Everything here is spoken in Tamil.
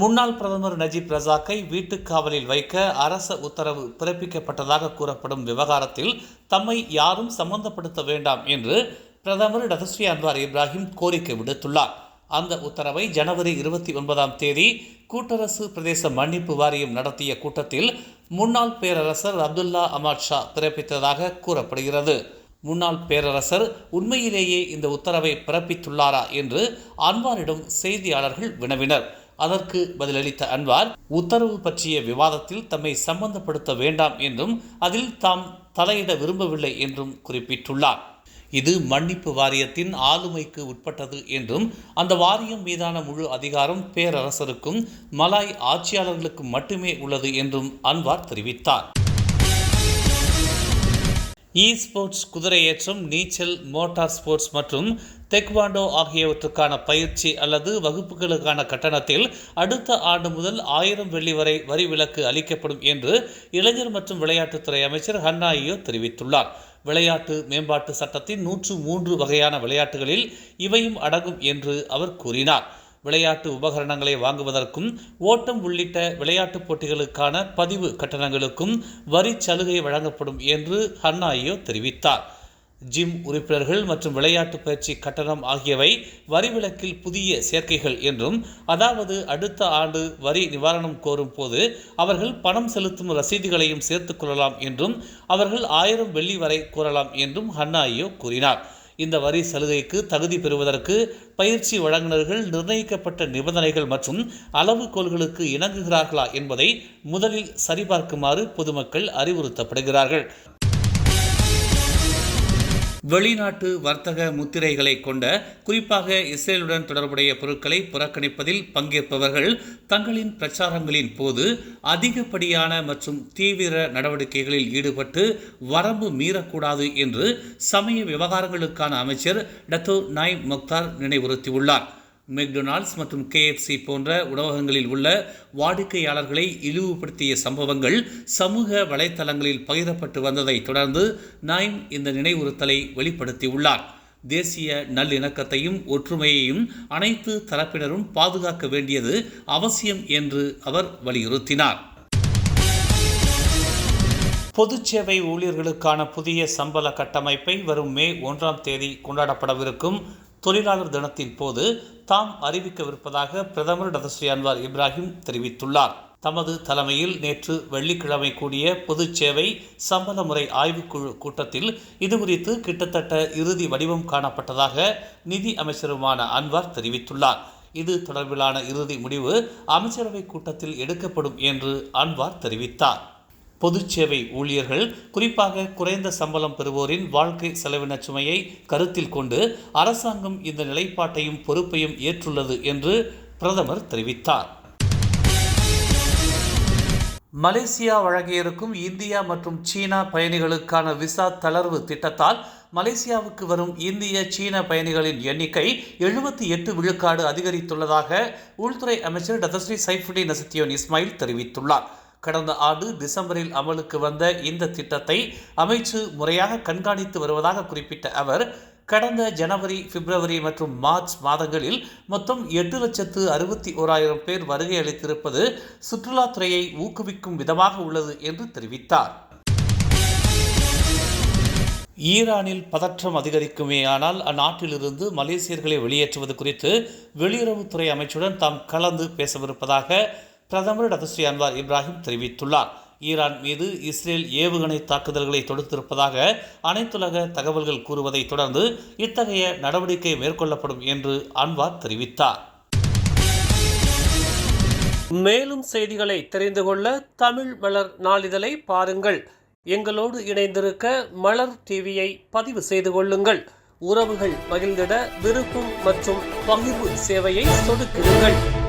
முன்னாள் பிரதமர் நஜீப் ரசாக்கை வீட்டுக் காவலில் வைக்க அரச உத்தரவு பிறப்பிக்கப்பட்டதாக கூறப்படும் விவகாரத்தில் தம்மை யாரும் சம்பந்தப்படுத்த வேண்டாம் என்று பிரதமர் டதஸ்ரீ அன்வார் இப்ராஹிம் கோரிக்கை விடுத்துள்ளார். அந்த உத்தரவை ஜனவரி இருபத்தி ஒன்பதாம் தேதி கூட்டரசு பிரதேச மன்னிப்பு வாரியம் நடத்திய கூட்டத்தில் முன்னாள் பேரரசர் அப்துல்லா அமாத் ஷா பிறப்பித்ததாக கூறப்படுகிறது. முன்னாள் பேரரசர் உண்மையிலேயே இந்த உத்தரவை பிறப்பித்துள்ளாரா என்று அன்வாரிடம் செய்தியாளர்கள் வினவினர். அதற்கு பதிலளித்த அன்வார் உத்தரவு பற்றிய விவாதத்தில் தம்மை சம்பந்தப்படுத்த வேண்டாம் என்றும் அதில் தாம் தலையிட விரும்பவில்லை என்றும் குறிப்பிட்டுள்ளார். இது மன்னிப்பு வாரியத்தின் ஆளுமைக்கு உட்பட்டது என்றும் அந்த வாரியம் மீதான முழு அதிகாரம் பேரரசருக்கும் மலாய் ஆட்சியாளர்களுக்கும் மட்டுமே உள்ளது என்றும் அன்வார் தெரிவித்தார். இ ஸ்போர்ட்ஸ் குதிரையேற்றம் நீச்சல் மோட்டார் ஸ்போர்ட்ஸ் மற்றும் தெக்வாண்டோ ஆகியவற்றுக்கான பயிற்சி அல்லது வகுப்புகளுக்கான கட்டணத்தில் அடுத்த ஆண்டு முதல் ஆயிரம் வெள்ளி வரை வரி விலக்கு அளிக்கப்படும் என்று இளைஞர் மற்றும் விளையாட்டுத்துறை அமைச்சர் ஹன்னாயியோ தெரிவித்துள்ளார். விளையாட்டு மேம்பாட்டு சட்டத்தின் நூற்று மூன்று வகையான விளையாட்டுகளில் இவையும் அடங்கும் என்று அவர் கூறினார். விளையாட்டு உபகரணங்களை வாங்குவதற்கும் ஓட்டம் உள்ளிட்ட விளையாட்டுப் போட்டிகளுக்கான பதிவு கட்டணங்களுக்கும் வரி சலுகை வழங்கப்படும் என்று ஹன்னாயோ தெரிவித்தார். ஜிம் உறுப்பினர்கள் மற்றும் விளையாட்டு பயிற்சி கட்டணம் ஆகியவை வரி விலக்கில் புதிய சேர்க்கைகள் என்றும் அதாவது அடுத்த ஆண்டு வரி நிவாரணம் கோரும் போது அவர்கள் பணம் செலுத்தும் ரசீதுகளையும் சேர்த்துக் கொள்ளலாம் என்றும் அவர்கள் ஆயிரம் வெள்ளி வரை கூறலாம் என்றும் ஹன்னாயோ கூறினார். இந்த வரி சலுகைக்கு தகுதி பெறுவதற்கு பயிற்சி வழங்குநர்கள் நிர்ணயிக்கப்பட்ட நிபந்தனைகள் மற்றும் அளவுகோல்களுக்கு இணங்குகிறார்களா என்பதை முதலில் சரிபார்க்குமாறு பொதுமக்கள் அறிவுறுத்தப்படுகிறார்கள். வெளிநாட்டு வர்த்தக முத்திரைகளை கொண்ட குறிப்பாக இஸ்ரேலுடன் தொடர்புடைய பொருட்களை புறக்கணிப்பதில் பங்கேற்பவர்கள் தங்களின் பிரச்சாரங்களின் போது அதிகப்படியான மற்றும் தீவிர நடவடிக்கைகளில் ஈடுபட்டு வரம்பு மீறக்கூடாது என்று சமய விவகாரங்களுக்கான அமைச்சர் டத்தோ நாய் முக்தார் நினைவுறுத்தியுள்ளார். மெக்டொனால்ட்ஸ் மற்றும் கேஎஃப்சி போன்ற உணவகங்களில் உள்ள வாடிக்கையாளர்களை இழிவுபடுத்திய சம்பவங்கள் சமூக வலைத்தளங்களில் பகிரப்பட்டு வந்ததை தொடர்ந்து நாய்ம் இந்த நினைவுறுத்தலை வெளிப்படுத்தியுள்ளார். தேசிய நல்லிணக்கத்தையும் ஒற்றுமையையும் அனைத்து தரப்பினரும் பாதுகாக்க வேண்டியது அவசியம் என்று அவர் வலியுறுத்தினார். பொதுச்சேவை ஊழியர்களுக்கான புதிய சம்பள கட்டமைப்பை வரும் மே ஒன்றாம் தேதி கொண்டாடப்படவிருக்கும் தொழிலாளர் தினத்தின் போது தாம் அறிவிக்கவிருப்பதாக பிரதமர் டதஸ்ரீ அன்வார் இப்ராஹிம் தெரிவித்துள்ளார். தமது தலைமையில் நேற்று வெள்ளிக்கிழமை கூடிய பொதுச்சேவை சம்பள முறை ஆய்வுக்குழு கூட்டத்தில் இதுகுறித்து கிட்டத்தட்ட இறுதி வடிவம் காணப்பட்டதாக நிதி அமைச்சருமான அன்வார் தெரிவித்துள்ளார். இது தொடர்பிலான இறுதி முடிவு அமைச்சரவை கூட்டத்தில் எடுக்கப்படும் என்று அன்வார் தெரிவித்தார். பொதுச்சேவை ஊழியர்கள் குறிப்பாக குறைந்த சம்பளம் பெறுவோரின் வாழ்க்கை செலவின சுமையை கருத்தில் கொண்டு அரசாங்கம் இந்த நிலைப்பாட்டையும் பொறுப்பையும் ஏற்றுள்ளது என்று பிரதமர் தெரிவித்தார். மலேசியா வழங்கியிருக்கும் இந்தியா மற்றும் சீனா பயணிகளுக்கான விசா தளர்வு திட்டத்தால் மலேசியாவுக்கு வரும் இந்திய சீன பயணிகளின் எண்ணிக்கை எழுபத்தி எட்டு விழுக்காடு அதிகரித்துள்ளதாக உள்துறை அமைச்சர் டதஸ்ரீ சைஃபுடி நசத்தியோன் இஸ்மாயில் தெரிவித்துள்ளார். கடந்த ஆண்டு டிசம்பரில் அமலுக்கு வந்த இந்த திட்டத்தை அமைச்சு முறையாக கண்காணித்து வருவதாக குறிப்பிட்ட அவர் கடந்த ஜனவரி பிப்ரவரி மற்றும் மார்ச் மாதங்களில் மொத்தம் எட்டு லட்சத்து அறுபத்தி ஓராயிரம் பேர் வருகை அளித்திருப்பது சுற்றுலாத்துறையை ஊக்குவிக்கும் விதமாக உள்ளது என்று தெரிவித்தார். ஈரானில் பதற்றம் அதிகரிக்குமே ஆனால் அந்நாட்டிலிருந்து மலேசியர்களை வெளியேற்றுவது குறித்து வெளியுறவுத்துறை அமைச்சுடன் தாம் கலந்து பேசவிருப்பதாக பிரதமர் டதஸ்ரீ அன்வார் இப்ராஹிம் தெரிவித்துள்ளார். ஈரான் மீது இஸ்ரேல் ஏவுகணை தாக்குதல்களை தொடுத்திருப்பதாக அனைத்துலக தகவல்கள் கூறுவதை தொடர்ந்து இத்தகைய நடவடிக்கை மேற்கொள்ளப்படும் என்று அன்வார் தெரிவித்தார். மேலும் செய்திகளை தெரிந்து கொள்ள தமிழ் மலர் நாளிதழை பாருங்கள். எங்களோடு இணைந்திருக்க மலர் டிவியை பதிவு செய்து கொள்ளுங்கள். உறவுகள் மகிழ்ந்திட விருப்பம் மற்றும் பகிர்வு சேவையை சொடுக்குங்கள்.